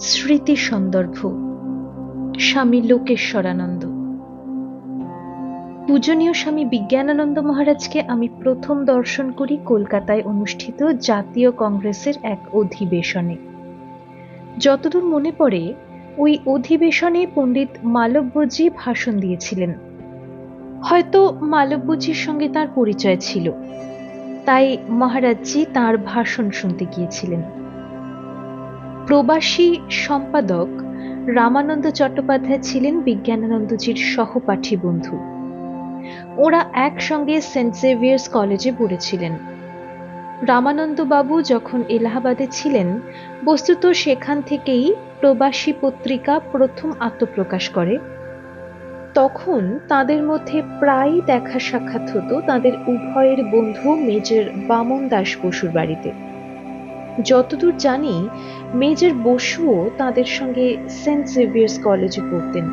স্মৃতি সন্দর্ভ স্বামী লোকেশ্বরানন্দ। পূজনীয় স্বামী বিজ্ঞানানন্দ মহারাজকে আমি প্রথম দর্শন করি কলকাতায় অনুষ্ঠিত জাতীয় কংগ্রেসের এক অধিবেশনে। যতদূর মনে পড়ে, ওই অধিবেশনে পণ্ডিত মালব্যজি ভাষণ দিয়েছিলেন। হয়তো মালব্যজির সঙ্গে তার পরিচয় ছিল, তাই মহারাজজি তার ভাষণ শুনতে গিয়েছিলেন। প্রবাসী সম্পাদক রামানন্দ চট্টোপাধ্যায় ছিলেন বিজ্ঞানানন্দজির সহপাঠী বন্ধু। ওরা একসঙ্গে সেন্ট জেভিয়ার্স কলেজে পড়েছিলেন। রামানন্দ বাবু যখন এলাহাবাদে ছিলেন, বস্তুত সেখান থেকেই প্রবাসী পত্রিকা প্রথম আত্মপ্রকাশ করে। তখন তাদের মধ্যে প্রায় দেখা সাক্ষাৎ হতো তাদের উভয়ের বন্ধু মেজর বামন দাস বসুর বাড়িতে। যতদূর জানি, মেজর বসুও তাদের সঙ্গে সেন্ট জেভিয়ার্স কলেজে পড়তেন।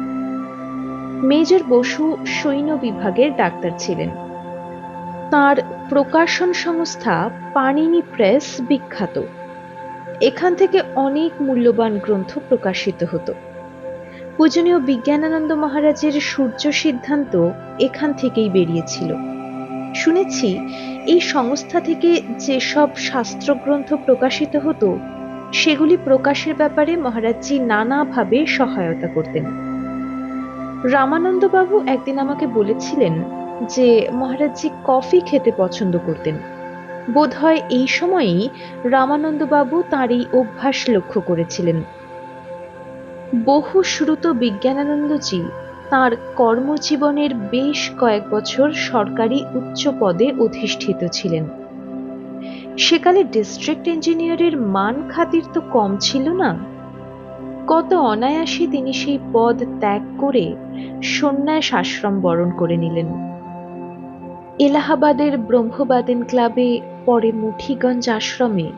মেজর বসু সৈন্য বিভাগের ডাক্তার ছিলেন। তার প্রকাশন সংস্থা পাণিনি প্রেস বিখ্যাত। এখান থেকে অনেক মূল্যবান গ্রন্থ প্রকাশিত হতো। পূজনীয় বিজ্ঞানানন্দ মহারাজের সূর্য সিদ্ধান্ত এখান থেকেই বেরিয়েছিল। শুনেছি, এই সংস্থা থেকে যেসব শাস্ত্রগ্রন্থ প্রকাশিত হতো, সেগুলি প্রকাশের ব্যাপারে মহারাজজি নানাভাবে সহায়তা করতেন। রামানন্দবাবু একদিন আমাকে বলেছিলেন যে, মহারাজজি কফি খেতে পছন্দ করতেন। বোধহয় এই সময়েই রামানন্দবাবু তার এই অভ্যাস লক্ষ্য করেছিলেন। বহু শ্রুত বিজ্ঞানানন্দজি তার কর্মজীবনের বেশ কয়েক বছর সরকারি উচ্চ পদে অধিষ্ঠিত ছিলেন। সেকালে ডিস্ট্রিক্ট ইঞ্জিনিয়ারের মান খাতির তো কম ছিল না। কত অনায়াসে তিনি সেই পদ ত্যাগ করে সন্ন্যাস আশ্রম বরণ করে নিলেন। এলাহাবাদের ব্রহ্মবাদেন ক্লাবে, পরে মুঠিগঞ্জ আশ্রমে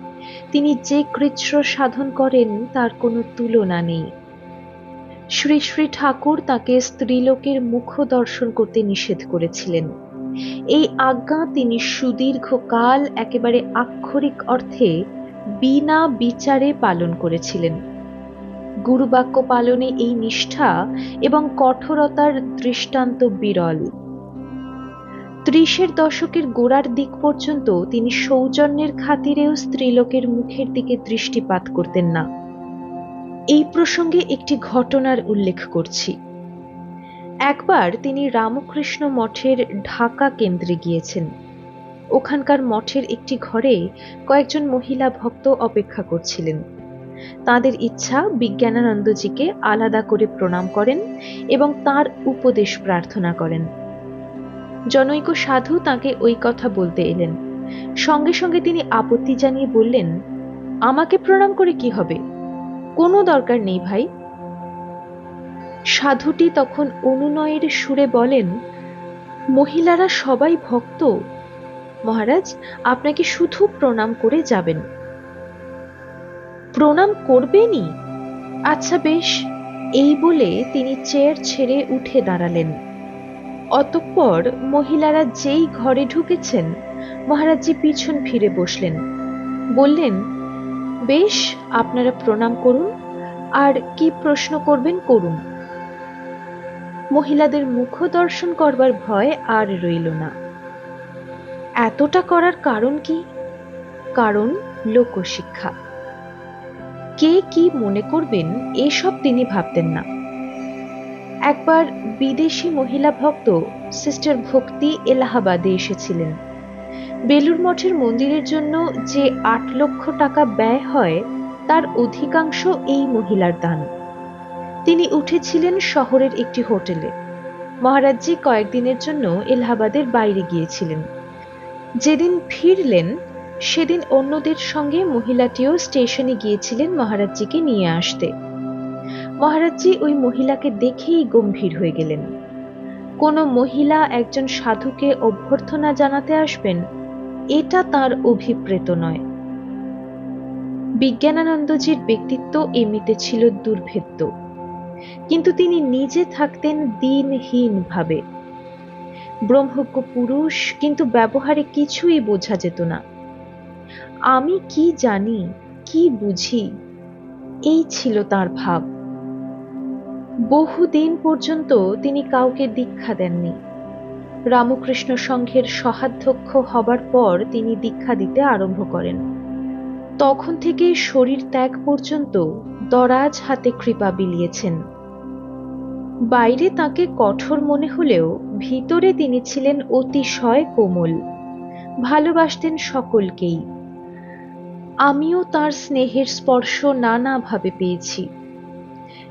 তিনি যে কৃচ্ছ সাধন করেন, তার কোনো তুলনা নেই। শ্রী শ্রী ঠাকুর তাকে স্ত্রীলোকের মুখ দর্শন করতে নিষেধ করেছিলেন। এই আজ্ঞা তিনি সুদীর্ঘকাল একেবারে আক্ষরিক অর্থে বিনা বিচারে পালন করেছিলেন। গুরুবাক্য পালনে এই নিষ্ঠা এবং কঠোরতার দৃষ্টান্ত বিরল। ত্রিশের দশকের গোড়ার দিক পর্যন্ত তিনি সৌজন্যের খাতিরেও স্ত্রীলোকের মুখের দিকে দৃষ্টিপাত করতেন না। এই প্রসঙ্গে একটি ঘটনার উল্লেখ করছি। একবার তিনি রামকৃষ্ণ মঠের ঢাকা কেন্দ্রে গিয়েছেন। ওখানকার মঠের একটি ঘরে কয়েকজন মহিলা ভক্ত অপেক্ষা করছিলেন। তাদের ইচ্ছা বিজ্ঞানানন্দজিকে আলাদা করে প্রণাম করেন এবং তার উপদেশ প্রার্থনা করেন। জনৈক সাধু তাকে ওই কথা বলতে এলেন। সঙ্গে সঙ্গে তিনি আপত্তি জানিয়ে বললেন, আমাকে প্রণাম করে কি হবে? কোনো দরকার নেই ভাই। সাধুটি তখন অনুনয়ের সুরে বলেন, মহিলারা সবাই ভক্ত। মহারাজ, আপনাকে শুধু প্রণাম করে যাবেন। প্রণাম করবেনই? আচ্ছা বেশ। এই বলে তিনি চেয়ার ছেড়ে উঠে দাঁড়ালেন। অতঃপর মহিলারা যেই ঘরে ঢুকেছেন মহারাজজি পিছন ফিরে বসলেন। বললেন বেশ, আপনারা প্রণাম করুন। আর কি প্রশ্ন করবেন করুন। মহিলাদের মুখ দর্শন করবার ভয় আর রইল না। এতটা করার কারণ কি? কারণ লোকশিক্ষা। কে কি মনে করবেন, এসব তিনি ভাবতেন না। একবার বিদেশি মহিলা ভক্ত, সিস্টার ভক্তি এলাহাবাদে এসেছিলেন। বেলুর মঠের মন্দিরের জন্য যে আট লক্ষ টাকা ব্যয় হয়, তার অধিকাংশ এই মহিলার দান। তিনি উঠেছিলেন শহরের একটি হোটেলে। মহারাজজি কয়েকদিনের জন্য এলাহাবাদের বাইরে গিয়েছিলেন। যেদিন ফিরলেন, সেদিন অন্যদের সঙ্গে মহিলাটিও স্টেশনে গিয়েছিলেন মহারাজজিকে নিয়ে আসতে। মহারাজজি ওই মহিলাকে দেখেই গম্ভীর হয়ে গেলেন। কোনো মহিলা একজন সাধুকে অভ্যর্থনা জানাতে আসবেন এটা তার অভিপ্রেত নয়। বিজ্ঞানানন্দজির ব্যক্তিত্ব এমনিতে ছিল দুর্ভেদ্য। কিন্তু তিনি নিজে থাকতেন দিনহীন ভাবে ব্রহ্মজ্ঞ পুরুষ, কিন্তু ব্যবহারে কিছুই বোঝা যেত না। আমি কি জানি, কি বুঝি, এই ছিল তার ভাব। বহুদিন পর্যন্ত তিনি কাউকে দীক্ষা দেননি। রামকৃষ্ণ সংঘের সহাধ্যক্ষ হবার পর তিনি দীক্ষা দিতে আরম্ভ করেন। তখন থেকে শরীর ত্যাগ পর্যন্ত দরাজ হাতে কৃপা বিলিয়েছেন। বাইরে তাকে কঠোর মনে হলেও ভিতরে তিনি ছিলেন অতিশয় কোমল। ভালোবাসতেন সকলকেই। আমিও তার স্নেহের স্পর্শ নানাভাবে পেয়েছি।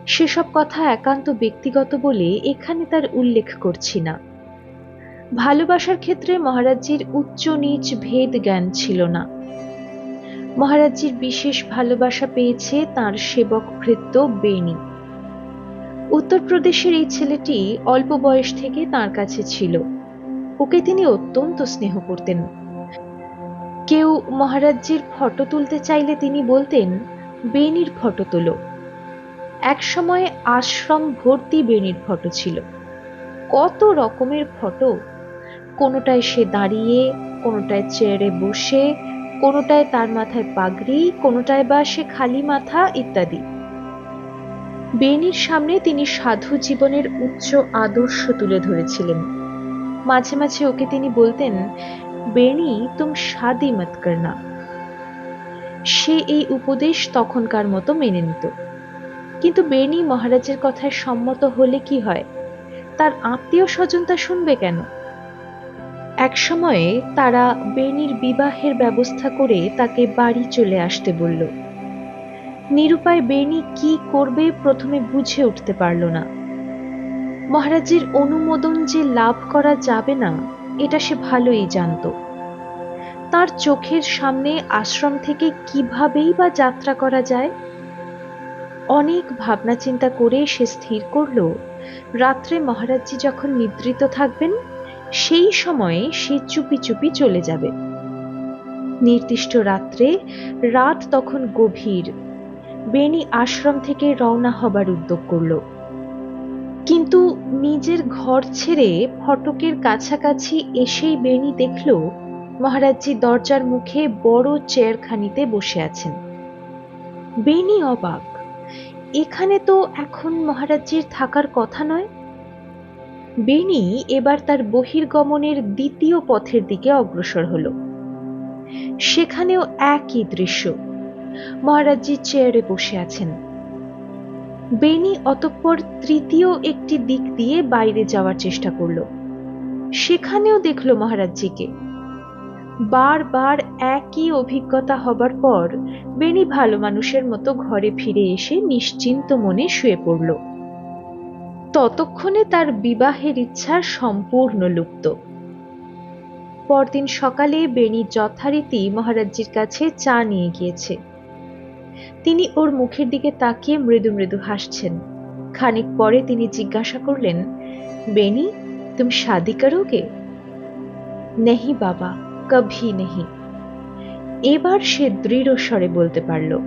সেসব কথা একান্ত ব্যক্তিগত বলে এখানে তার উল্লেখ করছি না। ভালোবাসার ক্ষেত্রে মহারাজজির উচ্চ নিচ ভেদ জ্ঞান ছিল না। মহারাজজির বিশেষ ভালোবাসা পেয়েছে তার সেবক ভৃত্য বেনি উত্তরপ্রদেশের এই ছেলেটি অল্প বয়স থেকে তার কাছে ছিল। ওকে তিনি অত্যন্ত স্নেহ করতেন। কেউ মহারাজজির ফটো তুলতে চাইলে তিনি বলতেন বেনির ফটো তোলো। এক সময় আশ্রম ভর্তি বেনির ফটো ছিল। কত রকমের ফটো কোনোটায় সে দাঁড়িয়ে, কোনোটায় চেয়ারে বসে, কোনোটায় তার মাথায় পাগড়ি, কোনোটায় বা সে খালি মাথা ইত্যাদি। বেনির সামনে তিনি সাধু জীবনের উচ্চ আদর্শ তুলে ধরেছিলেন। মাঝে মাঝে ওকে তিনি বলতেন বেনি তুম শাদি মত করনা। সে এই উপদেশ তখনকার মতো মেনে নিত। কিন্তু বেনি মহারাজের কথায় সম্মত হলে কি হয়? তার আত্মীয় স্বজন তা শুনবে কেন? এক সময়ে তারা বেনির বিবাহের ব্যবস্থা করে তাকে বাড়ি চলে আসতে বলল। নিরুপায় বেনি কি করবে প্রথমে বুঝে উঠতে পারল না। মহারাজের অনুমোদন যে লাভ করা যাবে না, এটা সে ভালোই জানত। তার চোখের সামনে আশ্রম থেকে কিভাবেই বা যাত্রা করা যায়? অনেক ভাবনা চিন্তা করে সে স্থির করল, রাত্রে মহারাজজি যখন নিদ্রিত থাকবেন সেই সময়ে সে চুপি চুপি চলে যাবে। নির্দিষ্ট রাত্রে রাত তখন গভীর। বেনি আশ্রম থেকে রওনা হবার উদ্যোগ করল। কিন্তু নিজের ঘর ছেড়ে ফটকের কাছাকাছি এসেই বেনি দেখল, মহারাজজি দরজার মুখে বড় চেয়ারখানিতে বসে আছেন। বেনি অবাক, এখানে তো এখন মহারাজজির থাকার কথা নয়। বেনি এবার তার বহির্গমনের দ্বিতীয় পথের দিকে অগ্রসর হল। সেখানেও একই দৃশ্য। মহারাজজি চেয়ারে বসে আছেন। বেনি অতঃপর তৃতীয় একটি দিক দিয়ে বাইরে যাওয়ার চেষ্টা করল। সেখানেও দেখল মহারাজজিকে। বারবার একই অভিজ্ঞতা হবার পর বেনি ভালো মানুষের মতো ঘরে ফিরে এসে নিশ্চিন্ত মনে শুয়ে পড়ল। ততক্ষণে তার বিবাহের ইচ্ছা সম্পূর্ণ লুপ্ত। পরদিন সকালে বেনি যথারীতি মহারাজজির কাছে চা নিয়ে গিয়েছে। তিনি ওর মুখের দিকে তাকিয়ে মৃদু মৃদু হাসছেন। খানিক পরে তিনি জিজ্ঞাসা করলেন বেনি তুমি শাদি করোগে? নেহি বাবা, কভি নেহি। এবার সে দৃঢ় স্বরে বলতে পারল,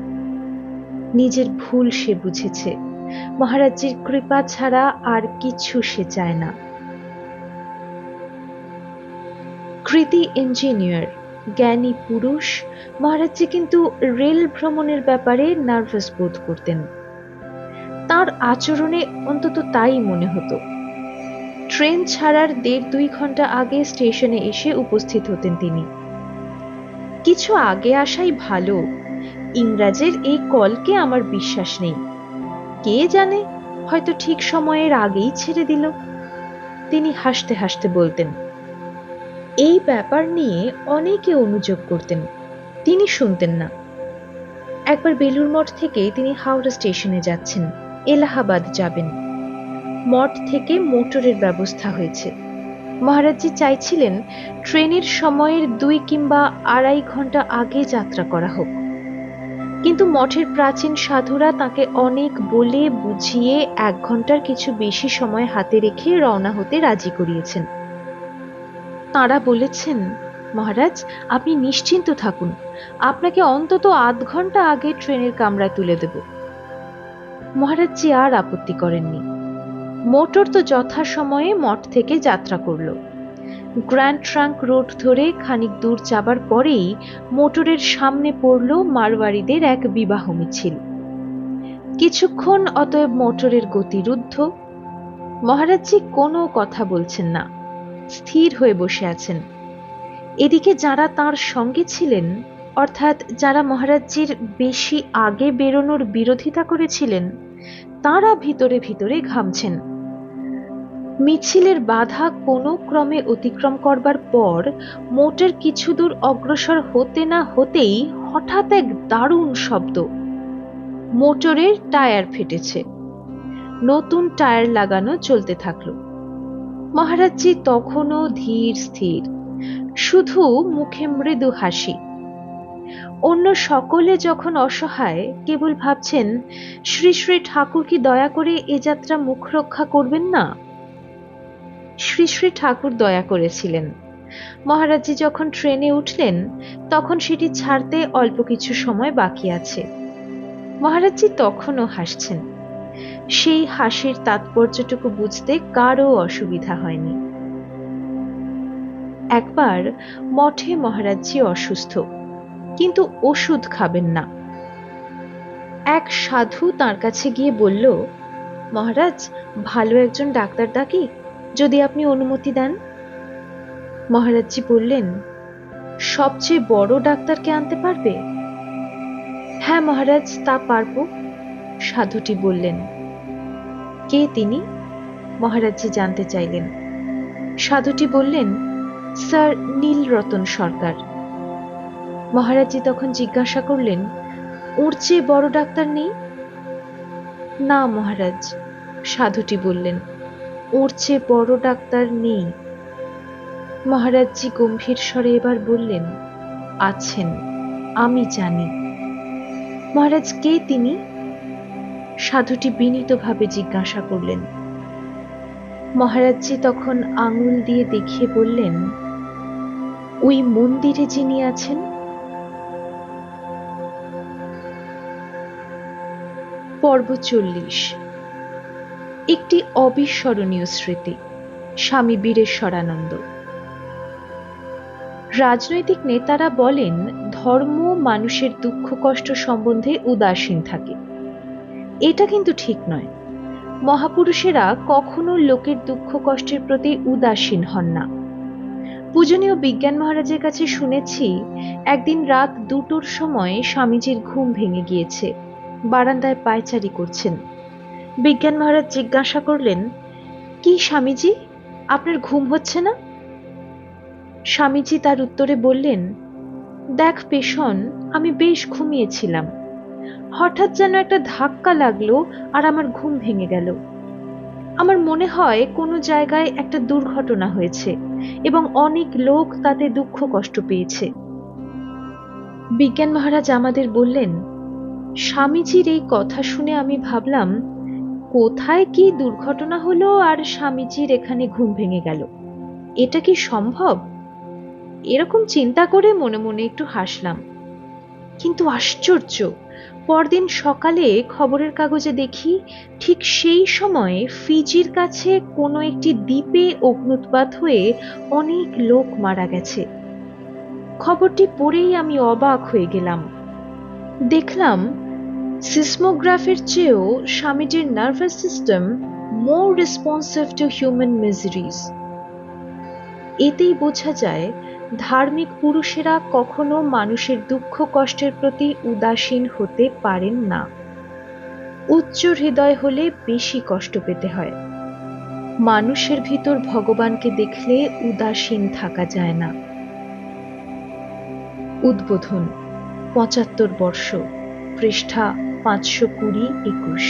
নিজের ভুল সে বুঝেছে। মহারাজজির কৃপা ছাড়া আর কিছু সে চায় না। কৃতি ইঞ্জিনিয়ার, জ্ঞানী পুরুষ, মহারাজজি কিন্তু রেল ভ্রমণের ব্যাপারে নার্ভাস বোধ করতেন। তার আচরণে অন্তত তাই মনে হতো। ট্রেন ছাড়ার দেড় দুই ঘণ্টা আগে স্টেশনে এসে উপস্থিত হতেন তিনি। কিছু আগে আসাই ভালো। ইংরাজের এই কলকে আমার বিশ্বাস নেই। কে জানে, হয়তো ঠিক সময়ের আগেই ছেড়ে দিল। তিনি হাসতে হাসতে বলতেন, এই ব্যাপার নিয়ে অনেকে অনুযোগ করতেন, তিনি শুনতেন না। একবার বেলুর মঠ থেকে তিনি হাওড়া স্টেশনে যাচ্ছেন, এলাহাবাদ যাবেন। মঠ থেকে মোটরের ব্যবস্থা হয়েছে। মহারাজজি চাইছিলেন ট্রেনের সময়ের দুই কিংবা আড়াই ঘণ্টা আগে যাত্রা করা হোক। কিন্তু মঠের প্রাচীন সাধুরা তাকে অনেক বলে বুঝিয়ে এক ঘণ্টার কিছু বেশি সময় হাতে রেখে রওনা হতে রাজি করিয়েছেন। তাঁরা বলেছেন, মহারাজ, আপনি নিশ্চিন্ত থাকুন। আপনাকে অন্তত আধ ঘণ্টা আগে ট্রেনের কামরায় তুলে দেব। মহারাজজি আর আপত্তি করেননি। মোটর তো যথাসময়ে মঠ থেকে যাত্রা করল। গ্র্যান্ড ট্রাঙ্ক রোড ধরে খানিক দূর যাবার পরেই মোটরের সামনে পড়ল মারওয়ারিদের এক বিবাহ মিছিল। কিছুক্ষণ অতএব মোটরের গতি রুদ্ধ মহারাজজি কোনো কথা বলছেন না, স্থির হয়ে বসে আছেন। এদিকে যারা তার সঙ্গে ছিলেন, অর্থাৎ যারা মহারাজজির বেশি আগে বেরোনোর বিরোধিতা করেছিলেন, তারা ভিতরে ভিতরে ঘামছেন। মিছিলের বাধা কোনো ক্রমে অতিক্রম করবার পর মোটের কিছু দূর অগ্রসর হতে না হতেই হঠাৎ এক দারুণ শব্দ। মোটরের টায়ার ফেটেছে। নতুন টায়ার লাগানো চলতে থাকল। মহারাজজি তখনও ধীর, স্থির। শুধু মুখে মৃদু হাসি। অন্য সকলে যখন অসহায়, কেবল ভাবছেন, শ্রী শ্রী ঠাকুর কি দয়া করে এ যাত্রা মুখ রক্ষা করবেন না? শ্রী শ্রী ঠাকুর দয়া করেছিলেন। মহারাজজি যখন ট্রেনে উঠলেন, তখন সেটি ছাড়তে অল্প কিছু সময় বাকি আছে। মহারাজজি তখনও হাসছেন। সেই হাসির তাৎপর্যটুকু বুঝতে কারও অসুবিধা হয়নি। একবার মঠে মহারাজজি অসুস্থ, কিন্তু ওষুধ খাবেন না। এক সাধু তার কাছে গিয়ে বলল, মহারাজ, ভালো একজন ডাক্তার ডাকি? যদি আপনি অনুমতি দেন। মহারাজজি বললেন, সবচেয়ে বড় ডাক্তারকে আনতে পারবে? হ্যাঁ মহারাজ, তা পারব, সাধুটি বললেন। কে তিনি? মহারাজজি জানতে চাইলেন। সাধুটি বললেন, স্যার নীলরতন সরকার। মহারাজজি তখন জিজ্ঞাসা করলেন, ওর চেয়ে বড় ডাক্তার নেই? না মহারাজ, সাধুটি বললেন। ওর চেয়ে বড় ডাক্তার নেই। মহারাজজি গম্ভীর স্বরে এবার বললেন, আছেন, আমি জানি। মহারাজ, কে তিনি? সাধুটি বিনীতভাবে জিজ্ঞাসা করলেন। মহারাজজি তখন আঙুল দিয়ে দেখিয়ে বললেন, ওই মন্দিরে যিনি আছেন? পর্ব চল্লিশ। একটি অবিস্মরণীয় স্মৃতি, স্বামী বীরেশ্বরানন্দ। রাজনৈতিক নেতারা বলেন, ধর্ম মানুষের দুঃখ কষ্ট সম্বন্ধে উদাসীন থাকে। এটা কিন্তু ঠিক নয়। মহাপুরুষেরা কখনো লোকের দুঃখ কষ্টের প্রতি উদাসীন হন না। পূজনীয় বিজ্ঞান মহারাজের কাছে শুনেছি, একদিন রাত দুটোর সময় স্বামীজির ঘুম ভেঙে গিয়েছে, বারান্দায় পায়চারি করছেন। বিজ্ঞান মহারাজ জিজ্ঞাসা করলেন, কি স্বামীজি? আপনার ঘুম হচ্ছে না? স্বামীজি তার উত্তরে বললেন, দেখ পেশন, আমি বেশ ঘুমিয়েছিলাম। হঠাৎ যেন একটা ধাক্কা লাগল আর আমার ঘুম ভেঙে গেল। আমার মনে হয় কোনো জায়গায় একটা দুর্ঘটনা হয়েছে এবং অনেক লোক তাতে দুঃখ কষ্ট পেয়েছে। বিজ্ঞান মহারাজ আমাদের বললেন, স্বামীজির এই কথা শুনে আমি ভাবলাম কোথায় কি দুর্ঘটনা হলো আর স্বামীজির এখানে ঘুম ভেঙে গেল? এটা কি সম্ভব? এরকম চিন্তা করে মনে মনে একটু হাসলাম। কিন্তু আশ্চর্য, পরদিন সকালে খবরের কাগজে দেখি ঠিক সেই সময়ে ফিজির কাছে কোনো একটি দ্বীপে অগ্নুৎপাত হয়ে অনেক লোক মারা গেছে। খবরটি পড়েই আমি অবাক হয়ে গেলাম। দেখলাম সিসমোগ্রাফের চেয়েও স্বামীজির nervous system more responsive to human miseries এতেই বোঝা যায়, ধার্মিক পুরুষেরা কখনো মানুষের দুঃখ কষ্টের প্রতি উদাসীন হতে পারেন না। উচ্চ হৃদয় হলে বেশি কষ্ট পেতে হয়। মানুষের ভিতর ভগবানকে দেখলে উদাসীন থাকা যায় না। উদ্বোধন, পঁচাত্তর বর্ষ, পৃষ্ঠা পাঁচশো কুড়ি একুশ।